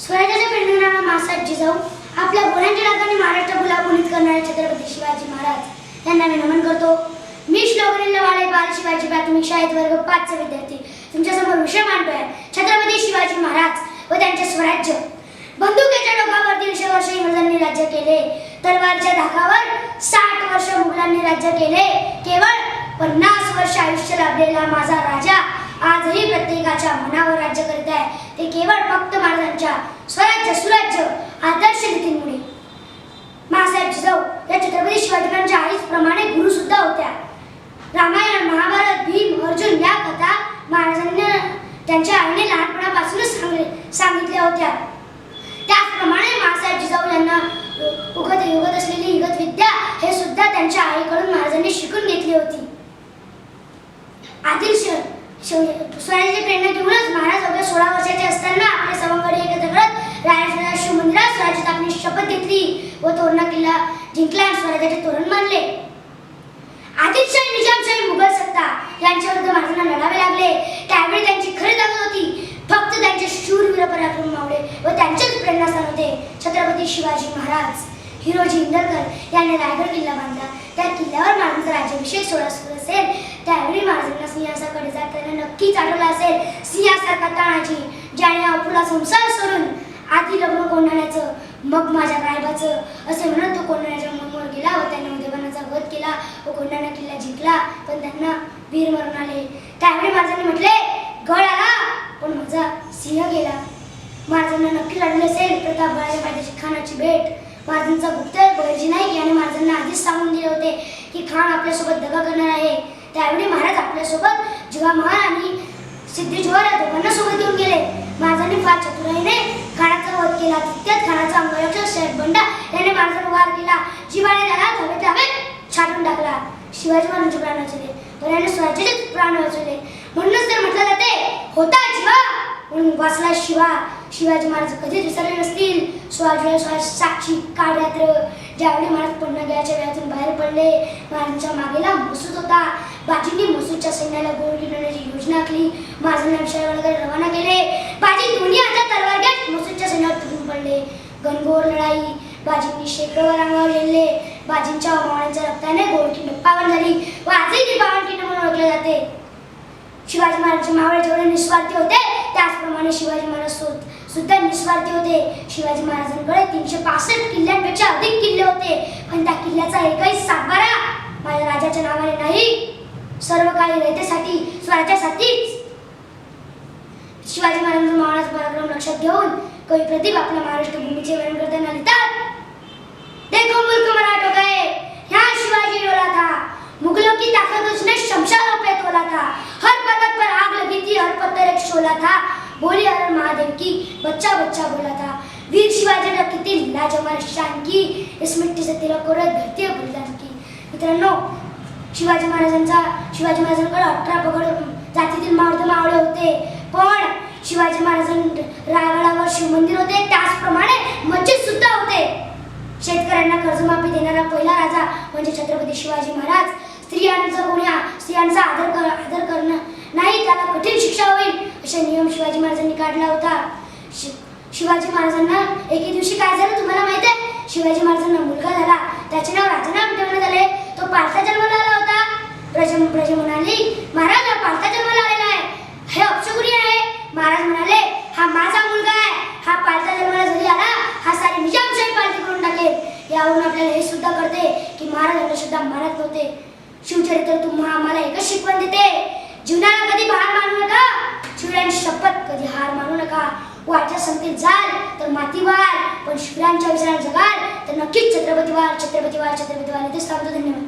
स्वराज्याच्या प्रेरणा मासात जिजाऊ आपल्या गोळ्यांच्या डागाने महाराष्ट्र गुलाबुलीत करणारे छत्रपती शिवाजी महाराज यांना मी नमन करतो. मी श्लोक वाडे बाल शिवाजी प्राथमिक शाळेत वर्ग पाचचा विद्यार्थी. तुमच्यासमोर विषय मांडतोय. छत्रपती शिवाजी महाराज व त्यांचे स्वराज्य. बंदुकीच्या डोकावर दीडशे वर्ष इंग्रजांनी राज्य केले. तलवारच्या धाकावर साठ वर्ष मुघलांनी राज्य केले. केवळ पन्नास वर्ष आयुष्य लाभलेला माझा राजा आजही प्रत्येकाच्या मनावर राज्य करीत आहे. ते केवळ फक्त महाराजांच्या स्वराज्य सुराज्य आदर्श नीतींमुळे महासाहेब जिजाऊ या छत्रपती शिवाजीराजांच्या आईच प्रमाणे गुरु सुद्धा होत्या. रामायण महाभारत भीम अर्जुन या कथा महाराजांनी त्यांच्या आईने लहानपणापासूनच सांगले सांगितल्या होत्या. त्याचप्रमाणे महासाहेब जिजाऊ यांना उगत युगत असलेली युगत विद्या हे सुद्धा त्यांच्या आईकडून महाराजांनी शिकून घेतली होती. आदिल स्वराज्याची प्रेरणा घेऊनच महाराज अवघ्या सोळा वर्षाचे असताना आपले सवंगडी एकत्र करत रायगड शिव मंदिरात आपली शपथ घेतली व तोरणा किल्ला जिंकला आणि स्वराज्याचे तोरण मानले. आदिलशाही निजामशाही मुघल सत्ता यांच्या विरुद्ध महाराजांना लढावे लागले. त्यावेळी त्यांची खरी ताकद होती. फक्त त्यांचे शूरवीर पराक्रम मावळे व त्यांचेच प्रेरणास्थान होते. छत्रपती शिवाजी महाराज हिरोजी इंदरकर यांनी रायगड किल्ला बांधला. त्या किल्ल्यावर माझा राज्याभिषेक सोहळा सुरू असेल त्यावेळी महाराजांना सिंहासाकडे जाताना नक्कीच आठवलं असेल. सिंहासारखा ताणाची ज्याने अपुला संसार सोडून आधी लग्न कोंढाण्याचं मग माझ्या रायबाचं असे म्हणत तो कोंढाण्याच्या मनमोर गेला व त्याने उदयबानाचा वध केला व कोंढाणा किल्ला जिंकला. पण त्यांना वीर मरून आले. त्यावेळी महाराजांनी म्हटले गड आला. पण माझा सिंह गेला. महाराजांना नक्की लढले असेल. प्रताप बाळाच्या पायथ्याची खानाची भेट. महाराजांचा गुप्तहेर बळजी नाईक याने महाराजांना आधीच सांगून दिले होते की खान आपल्यासोबत दगा करणार आहे. त्यावेळी महाराज आपल्यासोबत जिवा महाल आणि सिद्धी जोहर या दोघांना सोबत घेऊन गेले. महाराजांनी फार चतुराईने खानाचा वध केला. तितक्यात खानाचा अंगरक्षक शेख बंडा याने महाराजांना वार केला. जिवाने त्याला धावे धावे छाटून टाकला. शिवाजी महाराजांचे प्राण वाचले. पण याने स्वराज्याचे प्राण वाचवले म्हणूनच तर म्हटलं जाते होता जीवा. म्हणून वाचला शिवा. शिवाजी महाराज कधीच विसरले नसतील. शिवाजी शिवाजी साक्षी काळरात्र ज्यावेळी महाराज पन्हागयाच्या वेळातून बाहेर पडले महाराजांच्या मागेला मसूद होता. बाजींनी मसूदच्या सैन्याला गोळ घेण्याची योजना आखली. महाराजांना विषयाकडे रवाना केले. बाजी दोन्ही हातात तलवार घेत मसूदच्या सैन्यावर तुटून पडले. गणगोर लढाई. बाजींनी शेकडो रांगावर गेले बाजींच्या अमावण्याच्या रक्ताने गोळकी पावन झाली. व आजही ती पावनखिंड म्हणून ओळखले जाते. शिवाजी महाराज मावळे जेवढे निस्वार्थी होते त्याचप्रमाणे शिवाजी महाराज सुद्धा निस्वार्थी होते. शिवाजी महाराजांकडे तीनशे पासष्ट किल्ल्यांपेक्षा अधिक किल्ले होते. पण त्या किल्ल्याचा एकही सातबारा माझ्या राजाच्या नावाने नाही. सर्व काही रयतेसाठी स्वराज्यासाठीच शिवाजी महाराज महाराज पराक्रम लक्षात घेऊन कवी प्रदीप आपल्या महाराष्ट्र भूमीचे वर्णन करताना लिहितात देखो मुल्क मराठों का है यहाँ शिवाजी डोला था मुगलों की ताकत उसने शमशानों पे तोला था हर पदक पर आग लगी थी हर पत्थर एक शोला था बोली हर महादेव की बच्चा बच्चा बोला था। वीर शिवाजी ने किती लाजवाब शान की इस मिट्टी से तिलक करो धरती है बलिदान की। मित्रांनो शिवाजी महाराजांचा शिवाजी महाराजांकडे अठरा पगड जातीतील मावळे मावळे होते. पण शिवाजी महाराजां रायगडावर शिवमंदिर होते त्याचप्रमाणे मस्जिद सुद्धा होते. शेतकऱ्यांना कर्जमाफी देणारा पहिला राजा म्हणजे छत्रपती शिवाजी महाराज. स्त्रियांचं कोणी स्त्रियांचा आदर कर आदर करणं नाही त्याला कठीण शिक्षा होईल असे नियम शिवाजी महाराजांनी काढला होता. शिवाजी महाराजांना एके दिवशी काय झालं तुम्हाला माहिती आहे? शिवाजी महाराजांना मुलगा झाला. त्याचे नाव राजनाम ठेवण्यात आले. तो पार्था जन्माला आला होता. प्रजा प्रजा म्हणाली महाराज हा पालथा जन्माला आलेला आहे. हे अक्षगुरी आहे. महाराज म्हणाले हा माझा मुलगा आहे. हा पार्था जन्माला जरी आला हा सारी निजामशाही पार्टी करून टाकेल. यावरून आपल्याला हे सुद्धा कळते की महाराज सुद्धा मानत नव्हते. शिवचरित्र तुम्हा आम्हाला एकच शिकवण देते. जीवनाला कधी हार मानू नका. शिवरायांची शपथ कधी हार मानू नका. वाटच्या संगतीत जाल तर माती वाल पण शिवरायांच्या विचारात जगाल तर नक्कीच छत्रपती वाल छत्रपती वाल छत्रपती वाल इथेच थांबतो धन्यवाद.